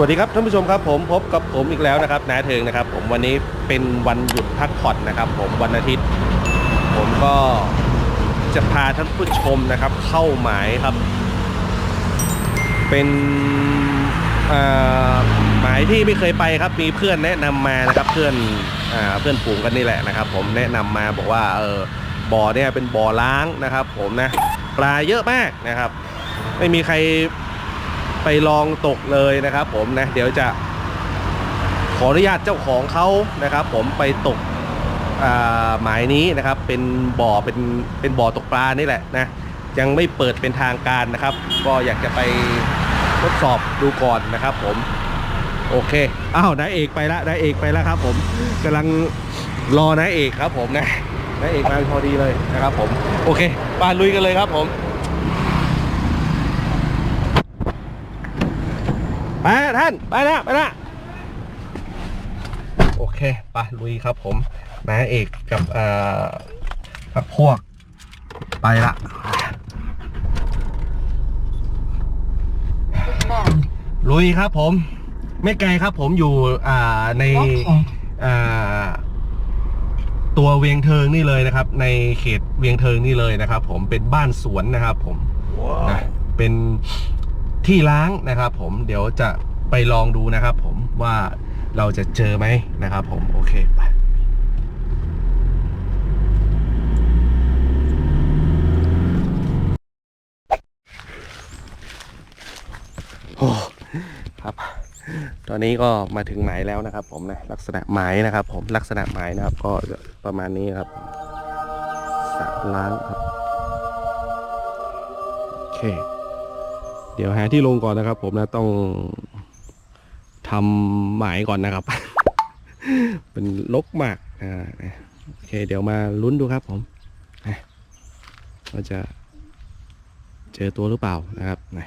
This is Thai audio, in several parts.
วัสดีครับท่านผู้ชมครับผมพบกับผมอีกแล้วนะครับนาเทิงนะครับ ผมวันนี้เป็นวันหยุดพักผ่อนนะครับ ผมวันอาทิตย์ ผมก็จะพาท่านผู้ชมนะครับ เข้าหมายครับ เป็นหมายที่ไม่เคยไปครับ มีเพื่อนแนะนำมานะครับเพื่อนอเพื่อนฝูงกันนี่แหละนะครับ ผมแนะนำมาบอกว่าเออบ่อเนี่ยเป็นบ่อล้างนะครับ ผมนะปลาเยอะมากนะครับ ไม่มีใคร ไปลองตกเลยนะครับ ผมนะเดี๋ยวจะขออนุญาตเจ้าของเขานะครับ ผมไปตกอ่าหมายนี้นะครับ เป็นบ่อเป็นเป็นบ่อตกปลานี่แหละนะยังไม่เปิดเป็นทางการนะครับ ก็อยากจะไปทดสอบดูก่อนนะครับ ผม โอเคอ้าวนายเอกไปละนายเอกไปล้วครับ ผมกำลังรอนายเอกครับ ผมนะนายเอกมาพอดีเลยนะครับ ผมโอเคไปลุยกันเลยครับผม ไปท่านไปนะไปนะโอเคไปลุยครับผมนาเอกกับเอ่อพักพวกไปละลุยครับผม ไม่ไกลครับผมอยู่อ่าในอ่าตัวเวียงเทิงนี่เลยนะครับ ในเขตเวียงเทิงนี่เลยนะครับ ผมเป็นบ้านสวนนะครับ ผมนะเป็น ที่ล้างนะครับ ผมเดี๋ยวจะไปลองดูนะครับ ผมว่าเราจะเจอไหมนะครับ ผมโอเคไปโอ้ครับ ตอนนี้ก็มาถึงหมายแล้วนะครับ ผมนะลักษณะหมายนะครับ ผมลักษณะหมายนะครับ ก็ประมาณนี้ครับสระล้างครับโอเค เดี๋ยวหาที่ลงก่อนนะครับ ผมนะต้องทำหมายก่อนนะครับ เป็นลกมากอ่านะโอเค เดี๋ยวมาลุ้นดูครับ ผมนะว่าจะเจอตัวหรือเปล่านะครับนะ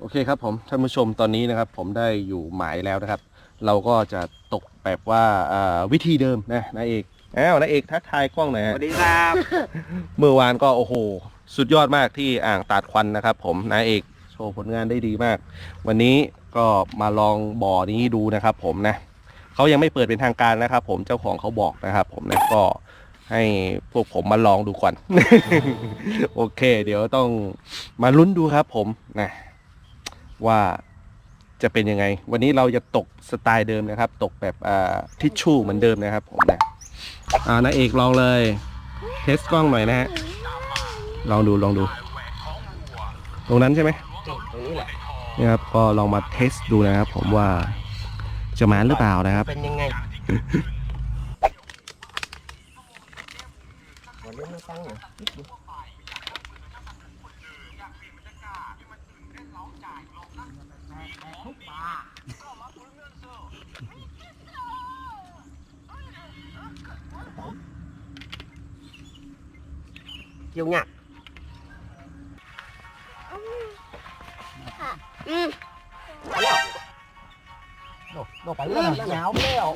โอเคครับผมท่านผู้ชมตอนนี้นะครับ ผมได้อยู่หมายแล้วนะครับ เราก็จะตกแบบว่าอ่าวิธีเดิมนะนายเอกอ้าวนายเอกทักทายกล้องหน่อยสฮะวัสดีครับ เมื่อวานก็โอ้โห สุดยอดมากที่อ่างตาดควันนะครับ ผมนายเอกโชว์ผลงานได้ดีมาก วันนี้ก็มาลองบ่อนี้ดูนะครับ ผมนะเขายังไม่เปิดเป็นทางการนะครับ ผมเจ้าของเขาบอกนะครับ ผมนะก็ให้พวกผมมาลองดูก่อน โอเค เดี๋ยวต้องมาลุ้นดูครับ ผมนะว่าจะเป็นยังไง วันนี้เราจะตกสไตล์เดิมนะครับ ตกแบบทิชชู่เหมือนเดิมนะครับ ผมนะอ่านายเอกลองเลย เทสกล้องหน่อยนะฮะ ลองดูลองดู ตรงนั้นใช่ไหมตรงนี้แหละนี่ครับก็ลองมาเทสดูนะครับ ผมว่าจะมาหรือเปล่านะครับ เป็นยังไงวันนี้ไม่ตั้งเหรอเกี่ยวงัก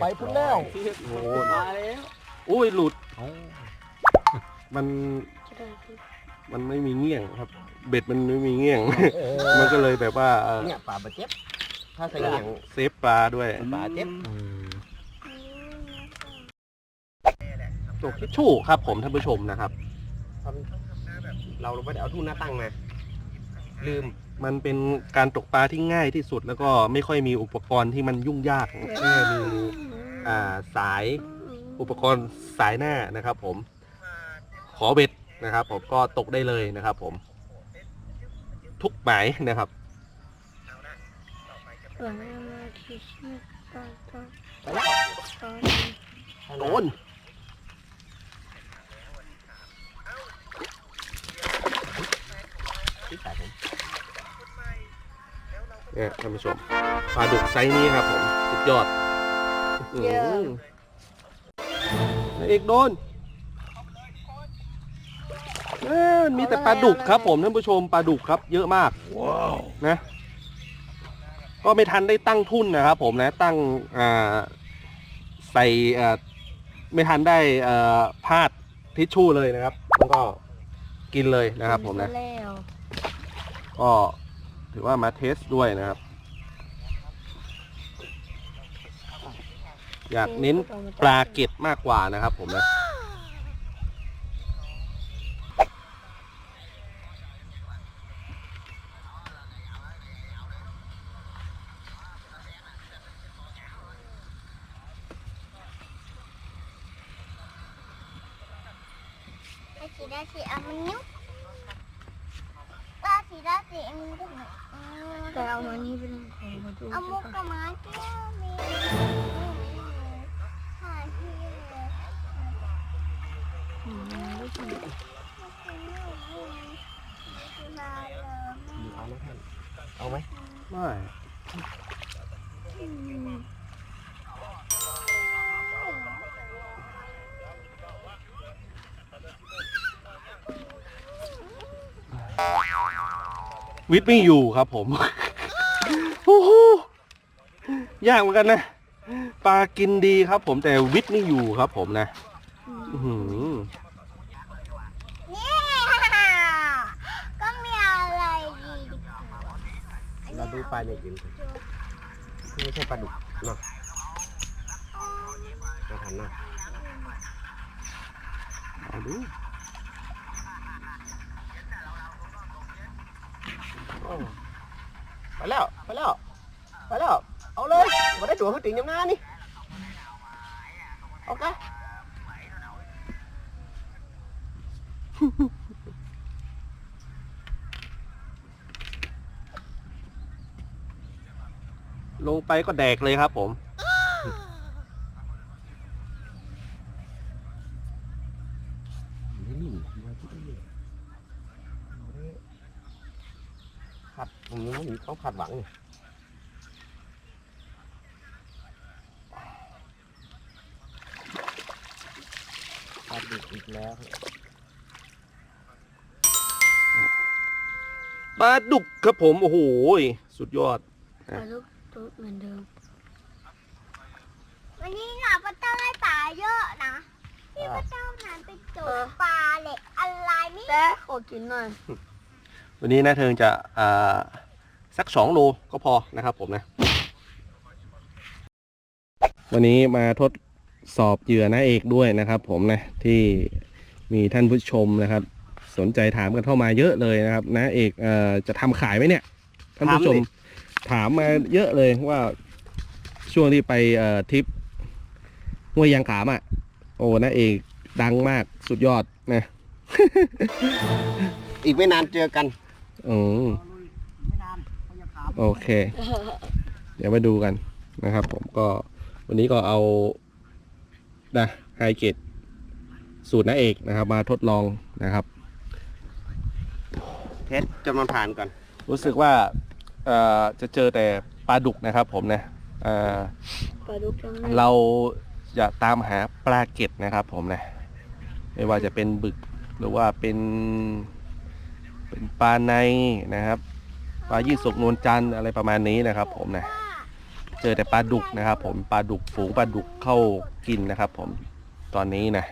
ไปพุ่นแล้วโอ้มาแล้วอุ้ยหลุด มัน มันไม่มีเงี้ยงครับ เบ็ดมันไม่มีเงี้ยง มันก็เลยแบบว่าเอ่อเนี่ยป่าบะเจ็บ ถ้าใส่เหลียงเซฟปลาด้วยป่าเจ็บตกทิชชู่ครับผมท่านผู้ชมนะครับ เราไม่ได้เอาทุ่นหน้าตั้งมาลืม มันเป็นการตกปลาที่ง่ายที่สุดแล้วก็ไม่ค่อยมีอุปกรณ์ที่มันยุ่งยากแค่มีอ่าสายอุปกรณ์สายหน้านะครับ ผมขอเบ็ดนะครับ ผมก็ตกได้เลยนะครับ ผม ทุกหมายนะครับโดน เนี่ยท่านผู้ชมปลาดุกไซส์นี้ครับผมสุดยอดอื้อหือนายเอกโดนเอ้ยมีแต่ปลาดุกครับ ผมท่านผู้ชมปลาดุกครับ เยอะมากนะ ก็ไม่ทันได้ตั้งทุ่นนะครับ ผมนะ ตั้งอ่าใส่เอ่อไม่ทันได้เอ่อพาดทิชชู่เลยนะครับแล้วก็กินเลยนะครับ ผมนะแล้วก็ ถือว่ามาเทสด้วยนะครับ อยากเน้นปลาเก็บมากกว่านะครับ ผมนะสีดำสีอ่มันนิ้วว่าสีดำสีอมันก็ แต่เอามันนี่เป็นของมาดูเอามุกกับมาเที่ยวมีหาที่เลยเอาไหมท่านเอาไหมไม่วิทย์ไม่อยู่ครับผม ยากเหมือนกันนะปลากินดีครับ ผมแต่วิทย์ไม่อยู่ครับ ผมนะอื้อหือนี่ก็มีอะไรดีเราดูปลาอย่างอื่นก่อนไม่ใช่ปลาดุกเนาะมาทันนะเอาดูโอ้ไปแล้ว ตัวเขาติ่งยังหน้านี่โอเคลงไปก็แดกเลยครับผมนี่มาที่นี่ขัดผมยังไม่มีเขาขัดหวังเนี่ย ขัดดุกอีกแล้วปลาดุกครับผมโอ้โหสุดยอด ปลาลูกตุ๊กเหมือนเดิม วันนี้เราก็ต้องได้ปลาเยอะนะพี่พระเจ้านั้นไปตกปลาเหล็กอะไรไม่แต่ขอกินหน่อยวันนี้นะเทิงจะอ่าสักสองโลก็พอนะครับผมนะ วันนี้มาทด สอบเหยื่อนะเอกด้วยนะครับ ผมนะที่มีท่านผู้ชมนะครับ สนใจถามกันเข้ามาเยอะเลยนะครับนะเอกเอ่อจะทำขายไหมเนี่ยท่านผู้ชมถามมาเยอะเลยว่าช่วงที่ไปเอ่อทริปห้วยยางขามอะ โอ้นะเอกดังมากสุดยอดนะอีกไม่นานเจอกันอืมไม่นานพยากรรมโอเค เดี๋ยวมาดูกันนะครับ ผมก็วันนี้ก็เอา นะไฮเกตสูตรนาเอกนะครับ มาทดลองนะครับ เทสจนมันผ่านก่อน รู้สึกว่าเอ่อจะเจอแต่ปลาดุกนะครับผมนะเอ่อปลาดุกจังเลยเราจะตามหาปลาเก็ดนะครับผมนะ ไม่ว่าจะเป็นบึกหรือว่าเป็นเป็นปลาในนะครับ ปลายี่สกนวลจันทร์อะไรประมาณนี้นะครับผมนะ เจอแต่ปลาดุกนะครับผมปลาดุกฝูงปลาดุกเข้ากินนะครับ ผมตอนนี้นะ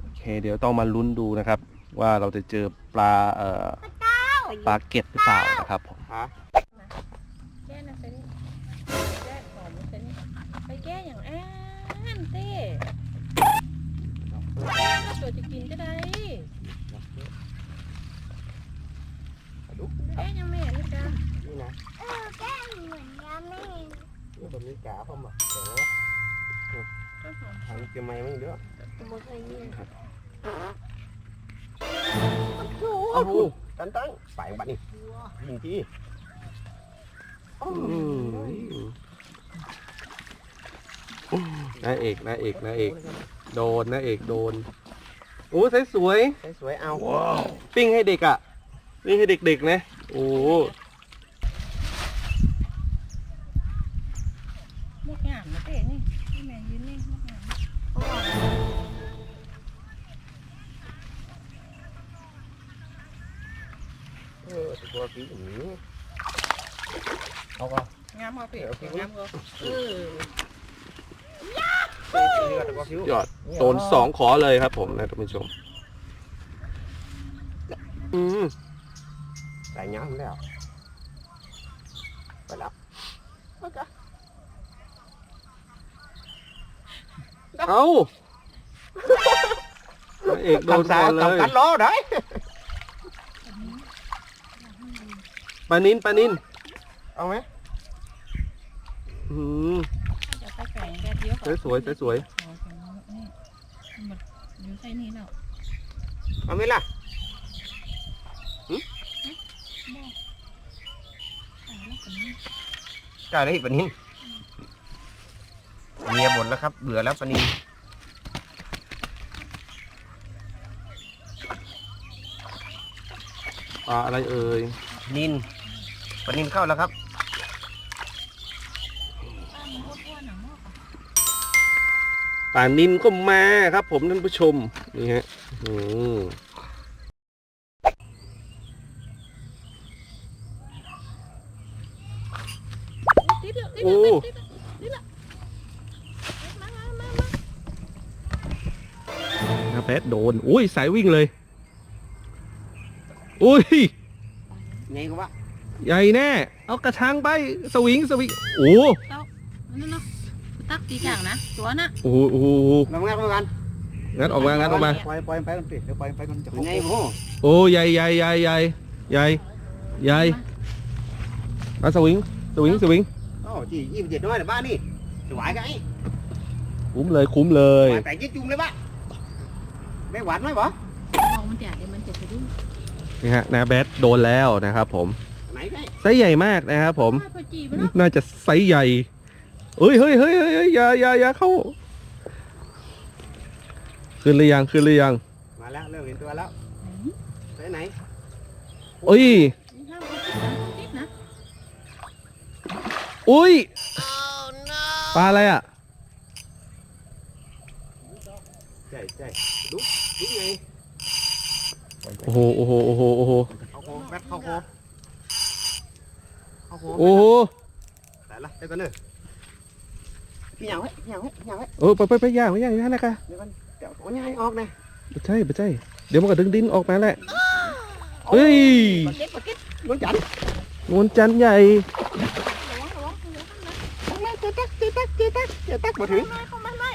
โอเค เดี๋ยวต้องมาลุ้นดูนะครับ ว่าเราจะเจอปลาเอ่อปลาเก็ดหรือเปล่านะครับผมฮะแก้นะเซนแก้ของมันเซนไปแก้อย่างอ้านเต้แก้ถ้าตัวจะกินจะได้ดุกแก้ยังไม่เห็นเลยจ้ะนี่นะเออแก้มเหมือน ยาแม่นี่แบบนี้กาผมอะเดี๋ยวทำเกี่ยวไม่ไม่เยอะตัวเคยเนี่ยโอ้โหตั้งตั้งไปบัดนี่ยิงที่อืมนาเอกนาเอกนาเอก โดนนาเอกโดนโอ้สวยสวยสวยๆเอาๆปิ้งให้เด็กอะปิ้งให้เด็กๆนะโอ้ มาเต้นี่นี่แม่ยืนนี่มุกงาเออตัวปีอย่างนี้เอาก็งามพอเปรี้งามก็เออยอดโดนสองขอเลยครับผมนะท่านผู้ชม อืมใส่ย้ำแล้วไปแล้วโอเค เอ้าพระเอกโดนทำสาก่ยอนเลกับยกันล้อได้ปลานินปลานินเอาไหมอืมจะไปแข่งแดดเดียวสวยๆสวย หมดอยู่ใส่นี่แล้วเอาไหมล่ะจ่ายได้ปะนิน เมียบ่นแล้วครับ เบื่อแล้วปะนินปลาอะไรเอ่ยนินปะนินเข้าแล้วครับ ปลานินก็มาครับ ผมท่านผู้ชม นี่ฮะอืมติดแล้วติดโอ้ แพทโดน อุ้ยสายวิ่งเลย อุ้ยไงก็ว่าใหญ่แน่ เอากระชังไป สวิงสวิง โอ้นั่นเนาะตักตีจ่างนะ ตัวน่ะโอ้โหโอ้โหมางัดมากันงัดออกมางัดออกมาปล่อยปล่อยไปกันสิเดี๋ยวปล่อยไปมันจะไงโม่โอ้ใหญ่ใหญ่ใหญ่ใหญ่ใหญ่ใหญ่มาสวิงสวิงสวิงโอ้จียี่สิบเจ็ดน้อยแต่บ้านนี่สวายกันไอ้คุ้มเลยคุ้มเลยหวานแต่ยิ่จุ่มเลยบ้า ไม่หวานไหมบ่มองมันจ่าเดี๋ยวมันจะไปดิ้นนี่ฮะนาแบทโดนแล้วนะครับผมไหนไงไซส์ใหญ่มากนะครับผมพอจีบเนาะน่าจะไซส์ใหญ่เฮ้ยเฮ้ยเฮ้ยเฮ้ยเฮ้ยอย่าอย่าอย่าเข้า ขึ้นหรือยังขึ้นหรือยังมาแล้วเริ่มเห็นตัวแล้วไปไหนเอ้ยห้ามเขาติดนะติดนะอุ้ยปลาอะไรอะ ใช่ใช่ ดูดูไงโอ้โหโอ้โหโอ้โหโอ้โหเข้าโคแบทเข้าโคเข้าโคโอ้โหแต่ละได้ตัวหนึ่งพี่ยังไว้พี่ยังไว้พี่ยังไว้เออไปไปไปย่างไปย่างย่างนะกะเดี๋ยวกันเดี๋ยวเอายังไงออกนะไม่ใช่ไม่ใช่เดี๋ยวมันก็ดึงดินออกมาแหละเฮ้ยปากเก็ตปากเก็ตลุ้นจันนวลจันทร์ใหญ่ระวังระวังระวังนะข้างในเจตักเจตักเจตักเจตักมาถึงไม่เข้ามาไม่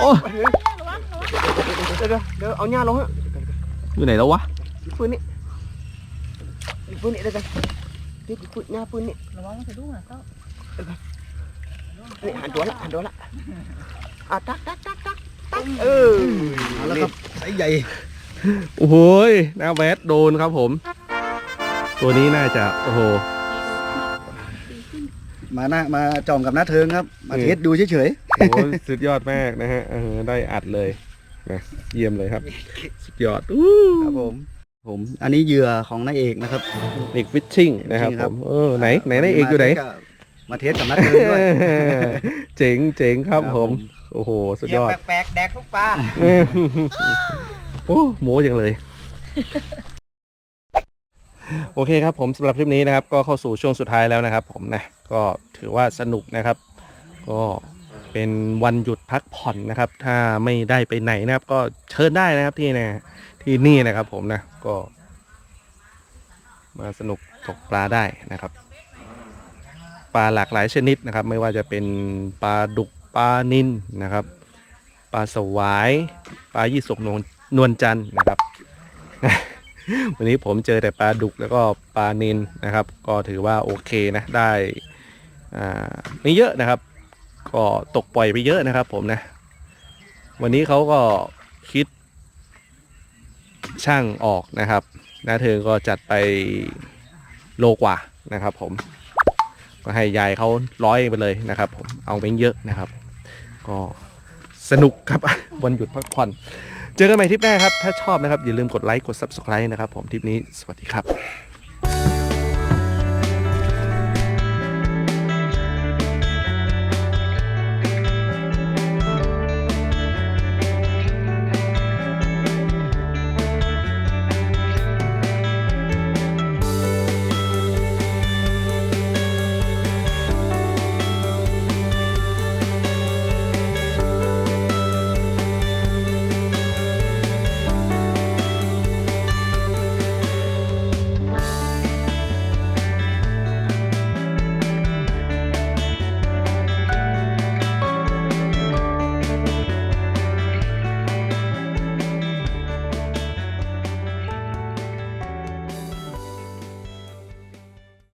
โอ้ เดี๋ยวเดี๋ยวเดี๋ยวเอาหญ้าลงฮะอยู่ไหนแล้ววะอีกปืนนี่อีกปืนนี่เดี๋ยวกันนี่อีกปืนหญ้าปืนนี่ระวังมันจะดุ้งอะก็นี่หันตัวละหันตัวละอะตักตักตักตักตักเออเอาแล้วครับไซส์ใหญ่โอ้โหยนาแวดโดนครับผม ตัวนี้น่าจะโอ้โหตีขึ้นมาหน้ามาจองกับน้าเทิงครับ มาเทสดูเฉยโอ้โหสุดยอดมากนะฮะเออได้อัดเลย นะเยี่ยมเลยครับสุดยอดอู้ๆครับผม ผมอันนี้เหยื่อของนายเอกนะครับ เด็กฟิชชิ่งนะครับจริงผครับ มเออไหนไหนนายเอกอยู่ไหน มาเทสกับน้าเทิงด้วย เจ๋งเจ๋งครับผมโอ้โห สุดยอด แปลกๆแดกทุกปลา โอ้โหจังเลย โอเคครับผมสำหรับคลิปนี้นะครับ ก็เข้าสู่ช่วงสุดท้ายแล้วนะครับ ผมนะ ก็ถือว่าสนุกนะครับ ก็ เป็นวันหยุดพักผ่อนนะครับ ถ้าไม่ได้ไปไหนนะครับ ก็เชิญได้นะครับที่นะที่นี่นะครับ ผมนะก็ มาสนุกตกปลาได้นะครับ ปลาหลากหลายชนิดนะครับ ไม่ว่าจะเป็นปลาดุกปลานินนะครับ ปลาสวายปลายี่สกนวลนวลจันทร์นะครับ วันนี้ผมเจอแต่ปลาดุกแล้วก็ปลานินนะครับ ก็ถือว่าโอเคนะได้อ่าไม่เยอะนะครับ ก็ตกปล่อยไปเยอะนะครับ ผมนะ วันนี้เขาก็คิด ช่างออกนะครับนาเธอก็จัดไปโลกว่านะครับ ผมก็ให้ยายเขาร้อยไปเลยนะครับ ผมเอาไปเยอะนะครับ ก็สนุกครับ วันหยุดพักผ่อน เจอกันใหม่ทริปหน้าครับ ถ้าชอบนะครับ อย่าลืมกดไลค์กด Subscribe นะครับ ผมทริปนี้สวัสดีครับ